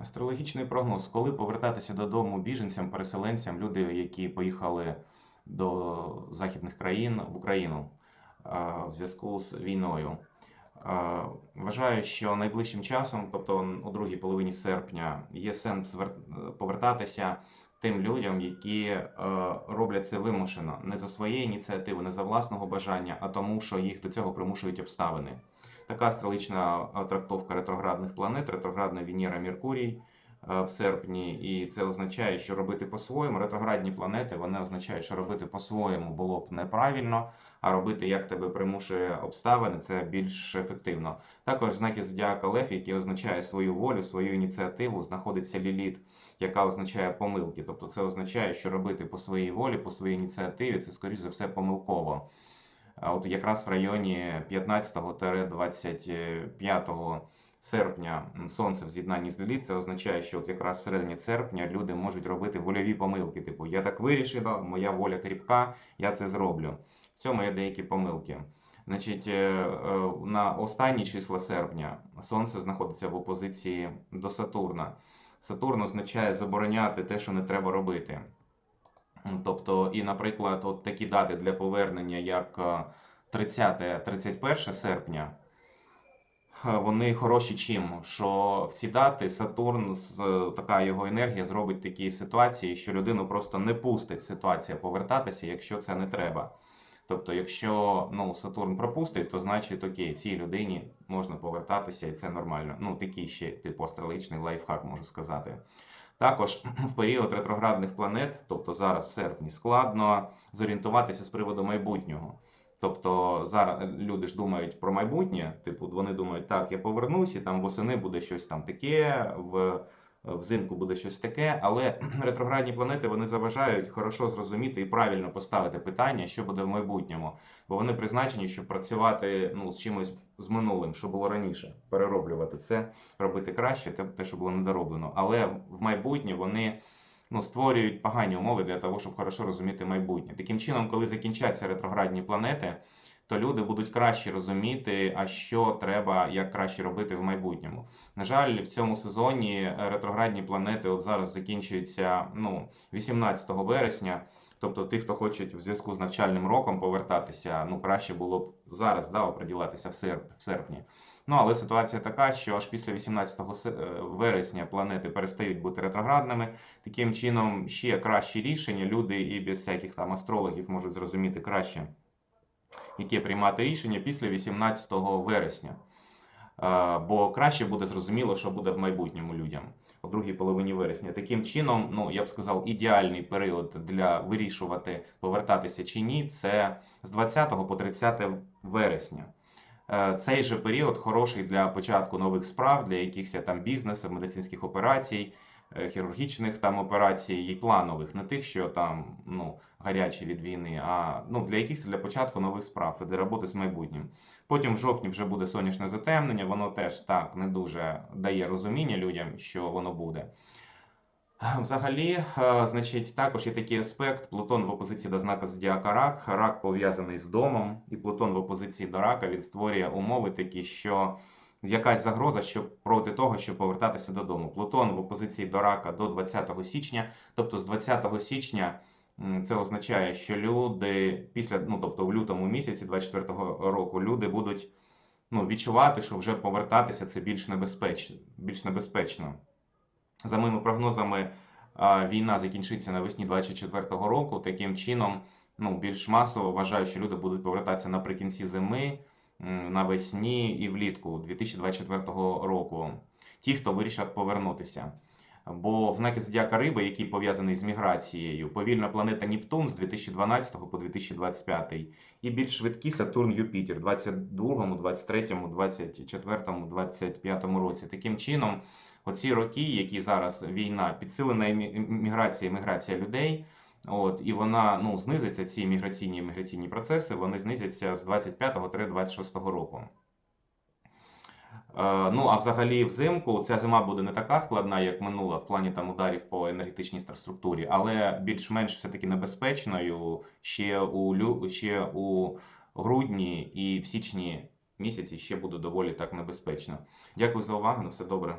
Астрологічний прогноз. Коли повертатися додому біженцям, переселенцям, люди, які поїхали до західних країн в Україну в зв'язку з війною. Вважаю, що найближчим часом, тобто у другій половині серпня, є сенс повертатися тим людям, які роблять це вимушено, не за своєї ініціативи, не за власного бажання, а тому, що їх до цього примушують обставини. Така астрологічна е, трактовка ретроградних планет, ретроградна Венера Меркурій е, в серпні, і це означає, що робити по-своєму. Ретроградні планети вони означають, що робити по-своєму було б неправильно, а робити як тебе примушує обставини, це більш ефективно. Також знаки зодіака Лев, який означає свою волю, свою ініціативу, знаходиться Ліліт, яка означає помилки. Тобто це означає, що робити по своїй волі, по своїй ініціативі, це скоріш за все помилково. От якраз в районі 15-25 серпня сонце в з'єднанні з Ліліт, це означає, що от якраз в середині серпня люди можуть робити вольові помилки. Типу, я так вирішила, моя воля кріпка, я це зроблю. В цьому є деякі помилки. Значить, е, е, на останні числа серпня сонце знаходиться в опозиції до Сатурна. Сатурн означає забороняти те, що не треба робити. Тобто, і, наприклад, от такі дати для повернення, як е, 30-31 серпня, е, вони хороші чим, що в ці дати Сатурн, е, така його енергія зробить такі ситуації, що людину просто не пустить ситуація повертатися, якщо це не треба. Тобто, якщо ну, Сатурн пропустить, то значить окей, цій людині можна повертатися і це нормально. Ну, такий ще типу астрологічний лайфхак, можу сказати. Також в період ретроградних планет, тобто зараз серпні, складно зорієнтуватися з приводу майбутнього. Тобто зараз люди ж думають про майбутнє, типу, вони думають, так, я повернусь, і там восени буде щось там таке, в, взимку буде щось таке, але ретроградні планети вони заважають хорошо зрозуміти і правильно поставити питання, що буде в майбутньому. Бо вони призначені, щоб працювати ну, з чимось з минулим, що було раніше, перероблювати це, робити краще, те, те, що було недороблено. Але в майбутнє вони ну, створюють погані умови для того, щоб хорошо розуміти майбутнє. Таким чином, коли закінчаться ретроградні планети, то люди будуть краще розуміти, а що треба, як краще робити в майбутньому. На жаль, в цьому сезоні ретроградні планети от зараз закінчуються ну, 18 вересня. Тобто, тих, хто хочуть в зв'язку з навчальним роком повертатися, ну краще було б зараз да, оприділатися в, серп, в серпні. Ну, але ситуація така, що аж після 18 е, вересня планети перестають бути ретроградними. Таким чином, ще кращі рішення. Люди і без всяких там астрологів можуть зрозуміти краще, яке приймати рішення після 18 вересня. Е, Бо краще буде зрозуміло, що буде в майбутньому людям у другій половині вересня. Таким чином, ну я б сказав, ідеальний період для вирішувати, повертатися чи ні, це з 20 по 30 вересня. Е, Цей же період хороший для початку нових справ, для якихось там бізнесів, медицинських операцій, хірургічних там операцій і планових, не тих, що там ну, гарячі від війни, а ну, для якихось для початку нових справ і для роботи з майбутнім. Потім в жовтні вже буде сонячне затемнення, воно теж так не дуже дає розуміння людям, що воно буде. Взагалі, е, значить, також є такий аспект. Плутон в опозиції до знака Зодіака Рак. Рак пов'язаний з домом, і Плутон в опозиції до рака він створює умови такі, що якась загроза що проти того, щоб повертатися додому. Плутон в опозиції до рака до 20 січня, тобто з 20 січня. Це означає, що люди після, ну тобто в лютому місяці 24-го року люди будуть ну, відчувати, що вже повертатися це більш небезпечно. Більш небезпечно. За моїми прогнозами, війна закінчиться навесні 24-го року. Таким чином, ну, більш масово вважаю, що люди будуть повертатися наприкінці зими, навесні і влітку 2024 року. Ті, хто вирішать повернутися. Бо в знаки зодіака Риби, який пов'язаний з міграцією, повільна планета Нептун з 2012 по 2025 і більш швидкі Сатурн Юпітер в 22, 23, 24, 25 році. Таким чином, оці роки, які зараз війна, підсилена міграція, міграція людей. От, і вона ну, знизиться, ці міграційні міграційні процеси, вони знизяться з 25-26 року. Е, Ну, а взагалі взимку ця зима буде не така складна, як минула в плані там ударів по енергетичній структурі, але більш-менш все-таки небезпечною ще у, лю- ще у грудні і в січні місяці ще буде доволі так небезпечно. Дякую за увагу, на все добре.